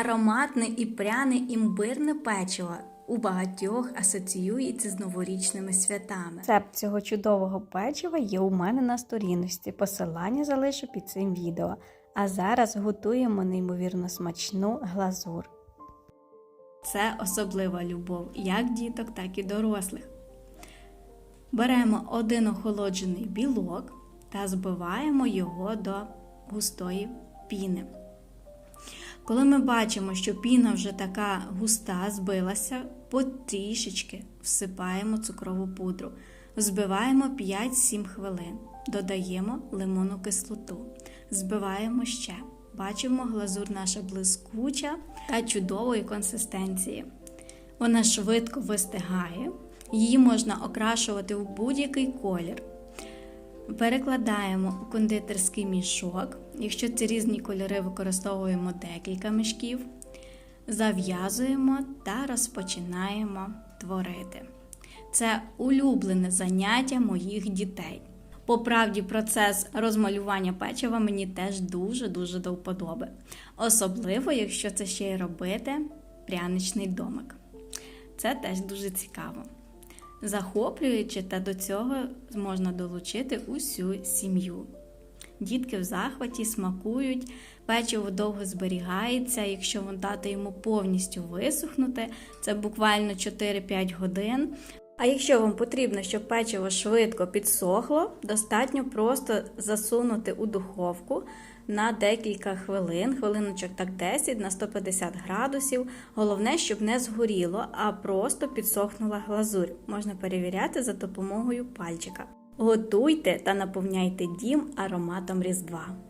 Ароматне і пряне імбирне печиво у багатьох асоціюється з новорічними святами. Рецепт цього чудового печива є у мене на сторінності. Посилання залишу під цим відео. А зараз готуємо неймовірно смачну глазур. Це особлива любов як діток, так і дорослих. Беремо один охолоджений білок та збиваємо його до густої піни. Коли ми бачимо, що піна вже така густа збилася, потрішечки всипаємо цукрову пудру. Збиваємо 5-7 хвилин. Додаємо лимонну кислоту. Збиваємо ще. Бачимо, глазур наша блискуча та чудової консистенції. Вона швидко вистигає, її можна окрашувати в будь-який колір. Перекладаємо у кондитерський мішок. Якщо це різні кольори, використовуємо декілька мішків, зав'язуємо та розпочинаємо творити. Це улюблене заняття моїх дітей. По правді, процес розмалювання печива мені теж дуже-дуже до вподоби. Особливо, якщо це ще й робити пряничний домик. Це теж дуже цікаво. Захоплюючи, та до цього можна долучити усю сім'ю. Дітки в захваті смакують, печиво довго зберігається, якщо вон дати йому повністю висохнути, це буквально 4-5 годин. А якщо вам потрібно, щоб печиво швидко підсохло, достатньо просто засунути у духовку на декілька хвилин, хвилиночок так 10 на 150 градусів. Головне, щоб не згоріло, а просто підсохнула глазурь. Можна перевіряти за допомогою пальчика. Готуйте та наповняйте дім ароматом Різдва.